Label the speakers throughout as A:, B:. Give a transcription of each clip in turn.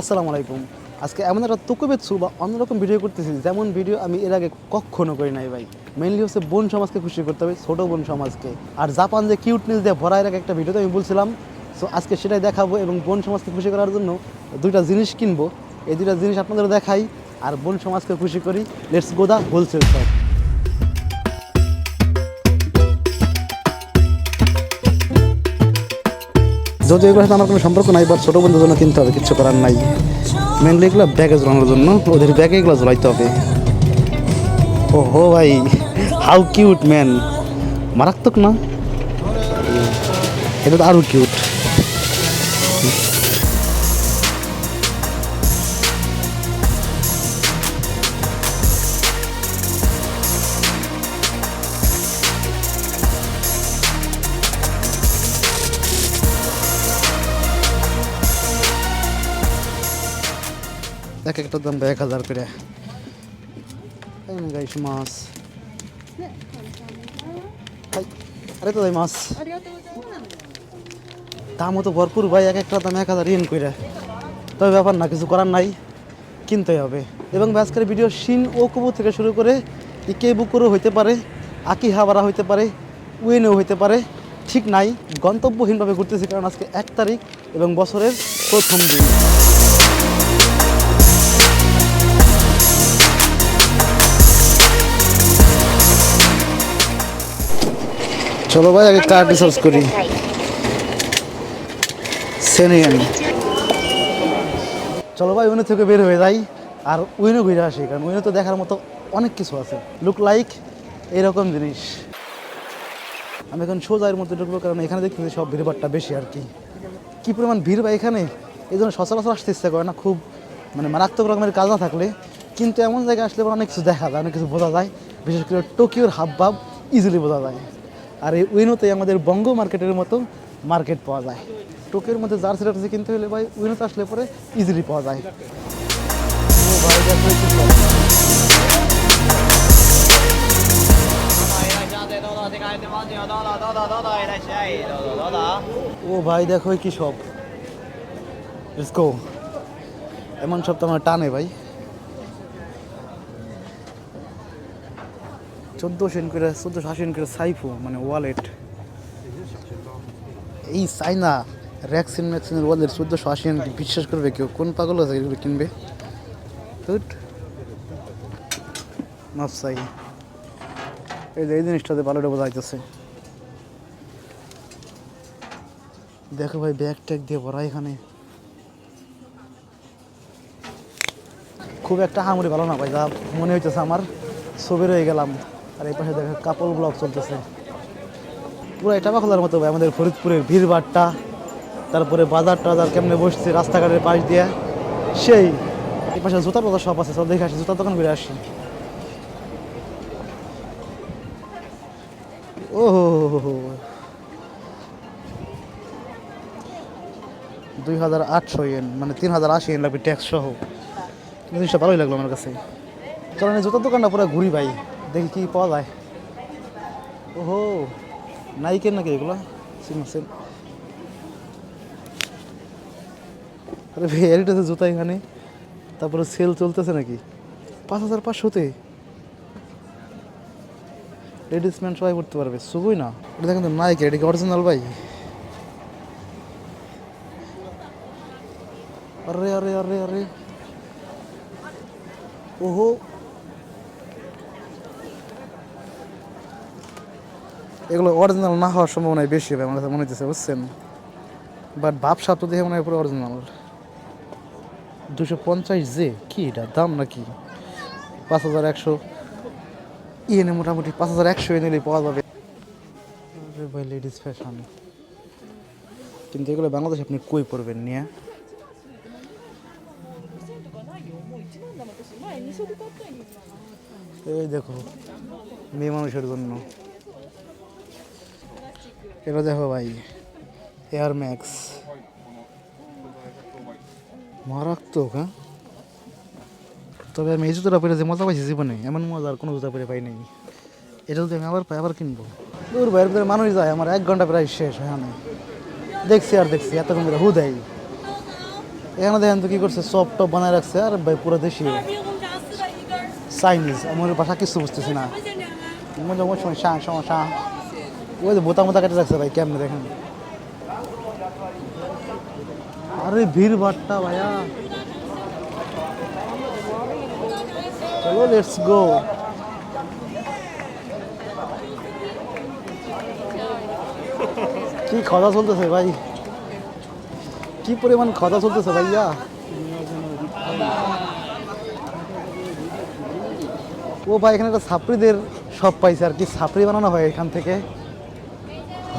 A: আসসালামু আলাইকুম। আজকে এমন একটা তুকুবেৎসু বা অন্যরকম ভিডিও করতেছি, যেমন ভিডিও আমি এর আগে কখনো করি নাই ভাই। মেইনলি হচ্ছে বোন সমাজকে খুশি করতে হবে, ছোট বোন সমাজকে। আর জাপান যে কিউটনেস দিয়ে ভরা এর আগে একটা ভিডিওতে আমি বলছিলাম সো আজকে সেটাই দেখাবো এবং বোন সমাজকে খুশি করার জন্য দুইটা জিনিস কিনবো। এই দুইটা জিনিস আপনাদের দেখাই, আর বোন সমাজকে খুশি করি। Let's go the wholesale shop যদিও এগুলোর সাথে আমার কোনো সম্পর্ক নাই বা ছোটো বন্ধুর জন্য কিনতে হবে কিছু করার নাই। মেনলি এগুলো ব্যাগে ঝোলানোর জন্য, ওদের ব্যাগে এগুলো ঝোলাইতে হবে। ও হো ভাই হাউ কিউট ম্যান মারাত্মক না? এটা তো আরও কিউট এক একটা দাম এক হাজার করে। গাইস মাছ। আরে তো মাছ। দামও তো ভরপুর ভাই, এক একটা দাম এক হাজার ইন করে তবে ব্যাপার না, কিছু করার নাই, কিনতেই হবে। এবং আজকের ভিডিও শিন ও কবু থেকে শুরু করে ইকে বুকুরও হইতে পারে, আকি হাবারা হইতে পারে, উইনও হইতে পারে, ঠিক নাই, গন্তব্যহীনভাবে ঘুরতেছি কারণ আজকে এক তারিখ এবং বছরের প্রথম দিন। চলো ভাই আগে কার্ড রিসার্চ করি। সেনিয়ান চলো ভাই উইনো থেকে বের হয়ে যাই। আর উইনো ঘুরে আসি কারণ উইনো তো দেখার মতো অনেক কিছু আছে। লুক লাইক এরকম জিনিস। আমি এখন সোজা এর মধ্যে ঢুকবো কারণ এখানে দেখতেছি সব ভিড়ভাড়টা বেশি আর কি। কি পরিমাণ ভিড় বা এখানে? এই জন্য সচরাচর আসতে ইচ্ছা করে না খুব মানে মারাত্মক রকমের কাজ না থাকলে। কিন্তু এমন জায়গায় আসলে অনেক কিছু দেখা যায় অনেক কিছু বোঝা যায়। বিশেষ করে টোকিওর হাবভাব ইজিলি বোঝা যায়। আর এই উইনোতে আমাদের বঙ্গ মার্কেটের মতো মার্কেট পাওয়া যায়। টোকের মধ্যে জার্সি টার্সি কিনতে হলে ভাই উইনোতে আসলে পরে ইজিলি পাওয়া যায়। ও ভাই দেখো কি সব। ও ভাই দেখো কি সব এমন সব তো আমার টানে ভাই। চোদ্দোশো করে, চোদ্দোশো আশি করে সাইফো মানে ওয়ালেট এই চাইনা র্যাক্সিন ম্যাক্সিনের ওয়ালেট চোদ্দোশো আশি বিশ্বাস করবে কেউ? কোন পাগল আছে এগুলো কিনবে? গুড মাফসাই এই যে, এই জিনিসটাতে ভালোটা বোঝা যাইতেছে। দেখো ভাই ব্যাগ ট্যাগ দিয়ে ভরা এখানে। খুব একটা হামুরি ভালো না ভাই, যা মনে হইতেছে আমার, ছবি রয়ে গেলাম। আর এই পাশে দেখো কাপড় ব্লক চলতেছে। পুরো এটা খোলার মতো ভাই, আমাদের ফরিদপুরের ভিড়ভাড়টা, তারপরে বাজার টাজার কেমনে বসছে, রাস্তাঘাটের পাশ দিয়ে। সেই, এই পাশে জুতার বাজার সব আছে সব দেখে আসি, জুতার দোকান ঘুরে আসি। ও। দুই হাজার আটশো ইয়েন মানে তিন হাজার আশি ইয়েন লাগবে ট্যাক্স সহ। জিনিসটা ভালোই লাগল আমার কাছে। কারণ এই জুতোর দোকানটা পুরো ঘুরি ভাই। দেখি কি পাওয়া যায়। ওহো, নাইকের নাকি এগুলো? সিমাসেন আরে ভাই এটাতে জুতা এখানে। তারপরে সেল চলতেছে নাকি? পাঁচ হাজার পাঁচশোতে লেডিস ম্যান সবাই করতে পারবে শুভই না। এটা দেখেন তো নাইকে এটা কি অরিজিনাল ভাই? আরে আরে আরে আরে। ওহো এগুলো অরিজিনাল না হওয়ার সম্ভাবনায় বেশি হবে আমার মনে হচ্ছে বুঝছেন? বাট ভাব সাপ তো দেখে মনে হয় পুরো অরিজিনাল দুশো পঞ্চাশ জে কি এটা, দাম নাকি? পাঁচ হাজার একশো। এনে মোটামুটি পাঁচ হাজার একশো এনেলেই পাওয়া যাবে। ভাই লেডিস ফ্যাশন কিন্তু এগুলো বাংলাদেশে আপনি কই পড়বেন নিয়ে? এই দেখো, মেয়ে মানুষের জন্য। এগুলো দেখো ভাই এয়ার ম্যাক্স মারাত্মক হ্যাঁ? তবে আমি এই জুতোটা পরে যে মজা পাইছি জীবনে, এমন মজা আর কোনো জুতা পরে পাই নাই। এটা যদি আমি আবার পাই আবার কিনবো। দূর বাইরের ভিতরে মানুষ যায়, আমার এক ঘণ্টা প্রায় শেষ হয় না। দেখছি আর দেখছি, এতক্ষণ ধরে হু দেয়। এখানে দেখেন তো কি করছে চপ টপ বানায় রাখছে, আর ভাই পুরো দেশি। চাইনিজ আমার ভাষা কিছু বুঝতেছি না। মজা সময় শাঁ শাঁ শাঁ ওই যে বোতা মোতা কেটে রাখছে ভাই, কেমনে দেখেন? আরে ভিড় ভাট্টা ভাইয়া। চলো লেটস গো কি খাওয়া চলতেছে ভাই? কি পরিমাণ খাওয়া চলতেছে ভাইয়া? ও ভাই, এখানে একটা ছাপড়িদের সব পাইছে আর কি, ছাপড়ি বানানো হয় এখান থেকে।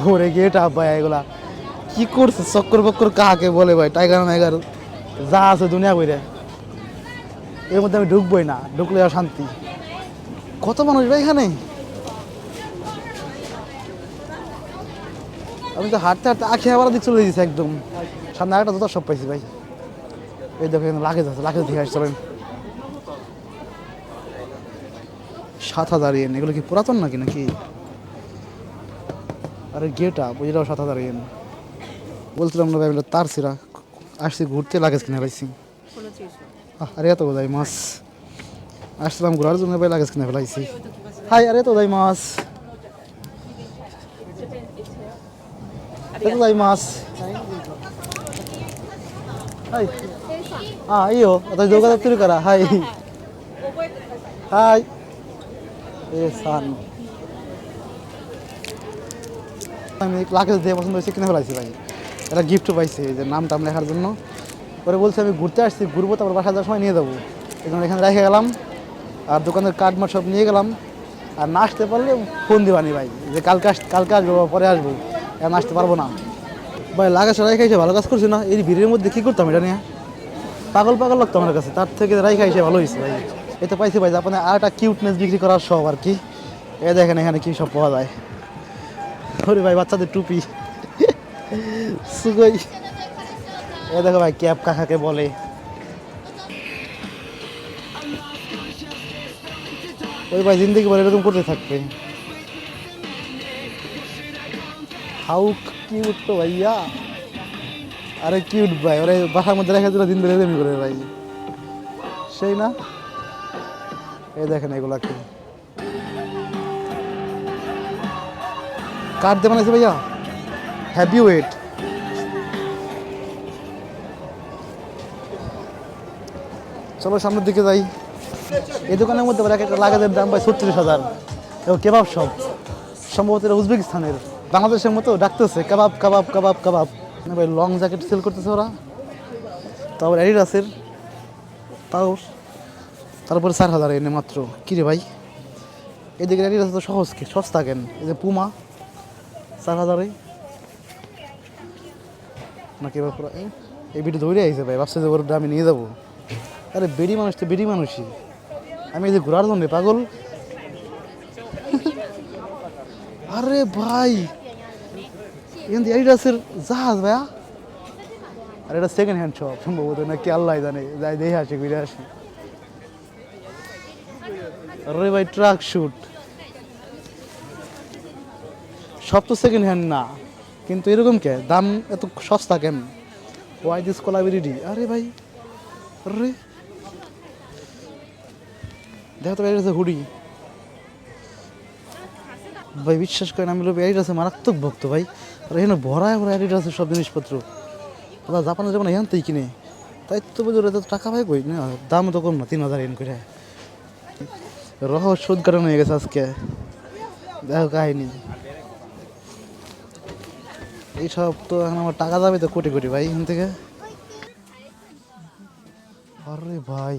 A: ওরে গেট আপ ভাই এগুলা কি করছে? চক্কর বক্কর কাকে বলে ভাই? টাইগার মাইগার যা আছে দুনিয়া বইরে এর মধ্যে আমি ঢুকবোই না, ঢুকলে শান্তি। কত মানুষ ভাই এখানে? আমি তো হাঁটতে হাঁটতে আখি আবার দিক চলে দিয়েছি একদম। সামনে আরেকটা জুতার সব পাইছি ভাই। এই দেখো এখানে লাগেজ আছে লাগেজ দেখে আসছি সাত হাজার এগুলো কি পুরাতন নাকি নাকি? আরে গেট আপ ওইটাও সাত হাজার ইয়েন বলছিলাম না ভাইলে তার সিরা আসছি ঘুরতে লাগেজ কিনে ফেলাইছি। আরে এত বোধহয় মাছ। আসছিলাম ঘোরার জন্য ভাই লাগেজ কিনে ফেলাইছি। হাই, আরে তো ভাই মাছ। এত ভাই মাছ। Hi. hai hai eh san আমি লাকেজ দিয়ে পছন্দ হয়েছে, কিনে ফেলাইছি ভাই। এটা গিফট পাইছে যে নাম টাম লেখার জন্য। পরে বলছে আমি ঘুরতে আসছি, ঘুরবো, তারপর বাসা যাওয়ার সময় নিয়ে যাব। এই জন্য এখানে রেখে গেলাম। আর দোকানের কার্ড মার্ড সব নিয়ে গেলাম। আর না আসতে পারলে ফোন দিবানি ভাই, যে কালকে আস, কালকে আসব পরে আসব, এখন আসতে পারব না। ভাই লাগা সরাই খাইছে ভালো কাজ করছি না, এই ভিড়ের মধ্যে কী করতাম এটা নিয়ে? পাগল পাগল লাগতো আমার কাছে, তার থেকে রাই খাইছে ভালো হয়েছে ভাই। এতে পাইছি ভাই আপনার আর একটা কিউটনেস বিক্রি করার সব আর কি। এ দেখেন এখানে কি সব পাওয়া যায়। ওরে ভাই, বাচ্চাদের টুপি। সুগই। এ দেখো ভাই, ক্যাপ কাকাকে বলে। ওই ভাই, জিন্দগি বলে, এরকম করতে থাকবে। হাউ কিউট তো ভাইয়া। আরে কিউট ভাই, ওরে বাসার মধ্যে রেখে দিল দিন ধরে করে ভাই। সেই না? এই দেখেন এগুলা কি কার দিয়ে বানাইছে ভাইয়া? হ্যাভি ওয়েট চলো সামনের দিকে যাই। এই দোকানের মধ্যে এক একটা লাগাদের দাম ভাই ছত্রিশ হাজার। এবং কেবাব সব। সম্ভবত এটা উজবেকিস্তানের। বাংলাদেশের মতো ডাকতেছে, কাবাব কাবাব কাবাব কাবাব। ভাই লং জ্যাকেট সেল করতেছে ওরা। তারপর অ্যাডিডাসের তাও তারপরে চার হাজার এনে মাত্র। কী রে ভাই? এদিকে অ্যাডিডাস তো সহজ সস্তা কেন? এই যে পুমা চার হাজারে নাকি এবার পুরো এই- বিটি ধরে আইছে ভাই, ভাবছে যে আমি নিয়ে যাব। আরে বেড়ি মানুষ তো বেড়ি মানুষই। আমি এই যে ঘোরার জন্য পাগল। আরে ভাই। এখান থেকে অ্যাডিডাসের জাহাজ ভাইয়া। আর এটা সেকেন্ড হ্যান্ড শপ সম্ভবত নাকি আল্লাহ জানে, যাই দেখে আসে, ঘুরে আসি। আরে ভাই ট্রাক শুট সব তো সেকেন্ড হ্যান্ড না। কিন্তু এরকম কে? দাম এত সস্তা কেন? ওয়াই দিস কোলাবিলিটি আরে ভাই, আরে। দেখো তো আছে হুডি। ভাই, বিশ্বাস করেন, আমি লোক আছে মারাত্মক ভক্ত ভাই। আর এখানে ভরায় ভরা আছে সব জিনিসপত্র। ওরা জাপানে যখন এখান থেকে কিনে। তাই তো বুঝো ওরা তো টাকা পাই কই? না, দাম তো কম না, তিন হাজার এন করে। রহ সুদ কারণ হয়ে গেছে আজকে। দেখো কাহিনি। এইসব তো এখন আমার টাকা যাবে তো কোটি কোটি ভাই এখান থেকে। আরে ভাই।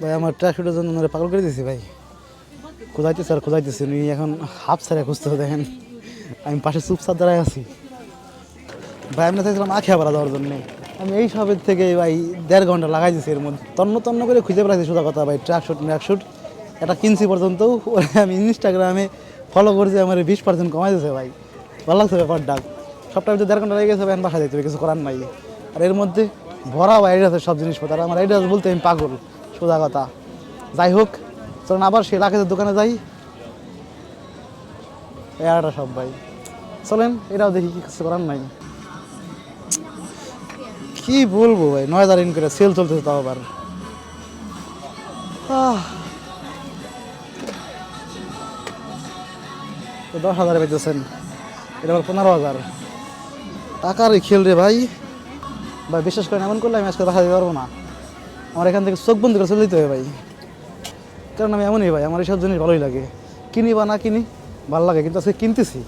A: ভাই, আমার ট্রাক শুটের জন্য ওনারা পাগল করে দিয়েছি ভাই। খোঁজাইতেছে আর খোঁজাইতেছে উনি এখন হাফ সারে খুঁজতে দেখেন। আমি পাশে চুপচাপ দাঁড়ায় আছি। ভাই, আমি চাইছিলাম আখে আবার দেওয়ার জন্য। আমি এই সবের থেকে ভাই দেড় ঘণ্টা লাগাই দিয়েছি এর মধ্যে। তন্ন তন্ন করে খুঁজে পেলাইছি সোজা কথা ভাই ট্রাক শুট ট্রাক শুট এটা কিনছি পর্যন্ত আমি ইনস্টাগ্রামে ফলো করছি, আমার বিশ পার্সেন্ট কমাই দিয়েছে ভাই। ভালো লাগছে ব্যাপারটা। সবটা দেড় ঘণ্টা লেগে গেছে, ভাই বাসা যেতে কিছু করার নাই। আর এর মধ্যে ভরা ভাই আছে সব জিনিসপত্র। আমার আইডিয়া বলতে আমি পাগল, সোজা কথা। যাই হোক, চলুন আবার সে রাকেশের দোকানে যাই। আড়াটা সব ভাই। চলেন, এটাও দেখি কিছু করার নাই। কি বলব ভাই? নয় হাজার ইন করে সেল চলতেছে তাও আবার। দশ হাজার পেতেছেন এটা আবার পনেরো হাজার। টাকার খেল রে ভাই। ভাই, বিশ্বাস করেন, এমন করলে আমি আজকে দেখা দিতে পারব না। আমার এখান থেকে চোখ বন্ধ করে চলে যেতে হবে ভাই। কারণ আমি এমনই ভাই, আমার এইসব জিনিস ভালোই লাগে। কিনি বা না কিনি, ভালো লাগে, কিন্তু আজকে কিনতেছি।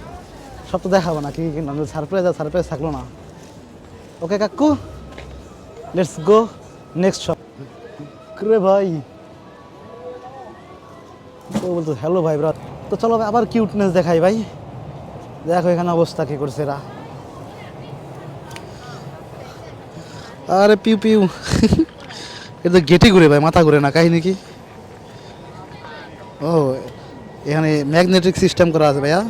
A: সব তো দেখাবো না, কি কি কিনলাম সারপ্রাইজ আর সারপ্রাইজ থাকল না। ওকে, কাকু? লেটস গো নেক্সট শপ রে ভাই তো বলতো হ্যালো ভাই ব্রাত তো চলো আবার কিউটনেস দেখাই ভাই। দেখো এখানে অবস্থা কি করছে এরা। আরে পিউ পিউ। এটা তো গেটে ঘুরে ভাই, মাথা ঘুরে না, কাহিনী কি? ও, এখানে ম্যাগনেটিক সিস্টেম করা আছে ভাইয়া।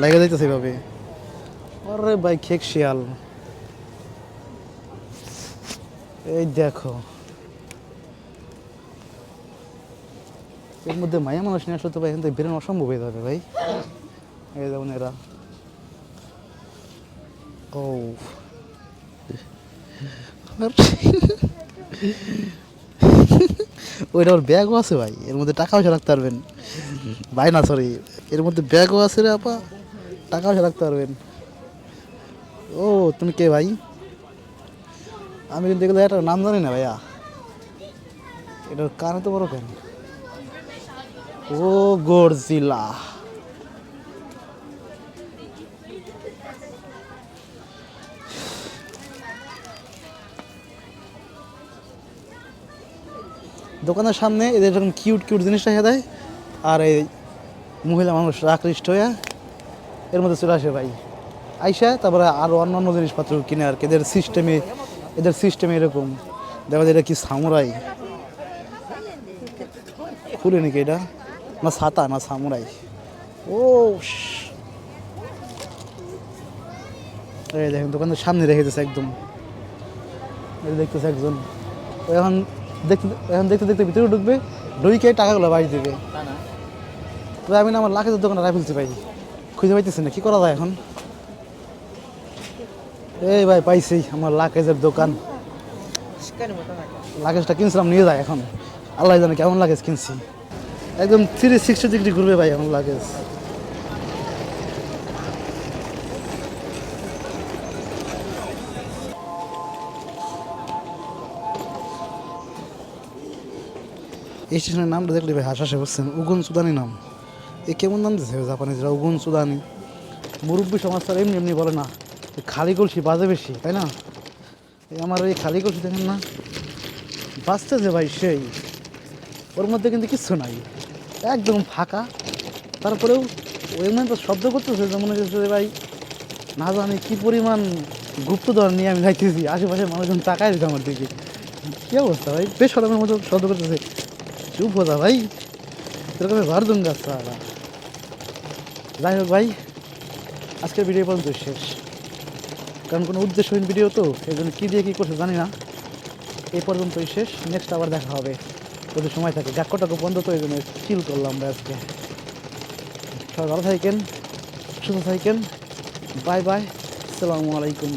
A: লাগে যাইতেছে এভাবে। আরে ভাই, খেক শিয়াল। এই দেখো। এর মধ্যে মায়া মানুষ নিয়ে আসলে তো ভাই, এখান থেকে বেরোনো অসম্ভব হয়ে যাবে ভাই। এই যেমন এরা ও। ওইটা ওর ব্যাগও আছে ভাই, এর মধ্যে টাকা পয়সা রাখতে পারবেন। ভাই না সরি এর মধ্যে ব্যাগও আছে রে আপা, টাকা পয়সা রাখতে পারবেন। ও, তুমি কে ভাই? আমি কিন্তু এগুলো একটা নাম জানি না ভাইয়া। এটার কানে তো বড় কেন? ও গরজিলা। দোকানের সামনে এদের এরকম কিউট কিউট জিনিস রেখে দেয়, আর এই মহিলা মানুষ আকৃষ্ট হয়ে এর মধ্যে চলে আসে ভাই। আইসা তারপরে আরও অন্যান্য জিনিসপত্র কিনে আর কি। এদের সিস্টেমে এদের সিস্টেমে এরকম। দেখা যায় এটা কি সামুরাই? খুলে নাকি এটা? না ছাতা না সামুরাই। ও এই দেখেন দোকানের সামনে রেখে দিয়েছে একদম। এই দেখতেছে একজন। এখন দেখতে এখন দেখতে দেখতে ভিতরে ঢুকবে ঢুকে টাকাগুলো বাড়ি দেবে। তো আমি না আমার লাখের দোকানে রাখা ফেলছি ভাই। খুঁজে পাইতেছি না কি করা যায় এখন? এই ভাই, পাইছি আমার লাকেজের দোকান। লাগেজটা কিনছিলাম, নিয়ে যায় এখন। আল্লাহ জানে কেমন লাগেজ কিনছি। একদম থ্রি সিক্সটি ডিগ্রি ঘুরবে ভাই এখন লাগেজ এই স্টেশনের নামটা দেখলে ভাই হাসাসে বসছেন উগুন সুদানি নাম। এ কেমন নাম দিচ্ছে জাপানিজরা, উগুন সুদানি। মুরব্বী সমাজ এমনি এমনি বলে না। খালি কলসি বাজে বেশি, তাই না? আমার ওই খালি কলসি দেখেন না? বাঁচতেছে ভাই সেই। ওর মধ্যে কিন্তু কিচ্ছু নাই। একদম ফাঁকা। তারপরেও ওই মানে তো শব্দ করতেছে যে মনে হচ্ছে ভাই, না জানি কী পরিমাণ গুপ্তধর নিয়ে আমি যাইতেছি। আশেপাশে মানুষজন তাকায় দিচ্ছে আমার দিকে। কী অবস্থা ভাই? বেশ সরমের মতো শব্দ করতেছে। চুপ হতা ভাই। এরকম ঘর দুঙ্গা সারা যাই হোক ভাই, আজকের ভিডিও পর্যন্ত শেষ। কারণ কোনো উদ্দেশ্যহীন ভিডিও তো এই জন্য কী দিয়ে কী করছে জানি না। এ পর্যন্তই শেষ নেক্সট আবার দেখা হবে। যদি সময় থাকে ডাক্কটাকে বন্ধ তো এই জন্য চিল করলাম ভাই আজকে। সবাই ভালো থাকেন, সুস্থ থাকেন বাই বাই আসসালামু আলাইকুম।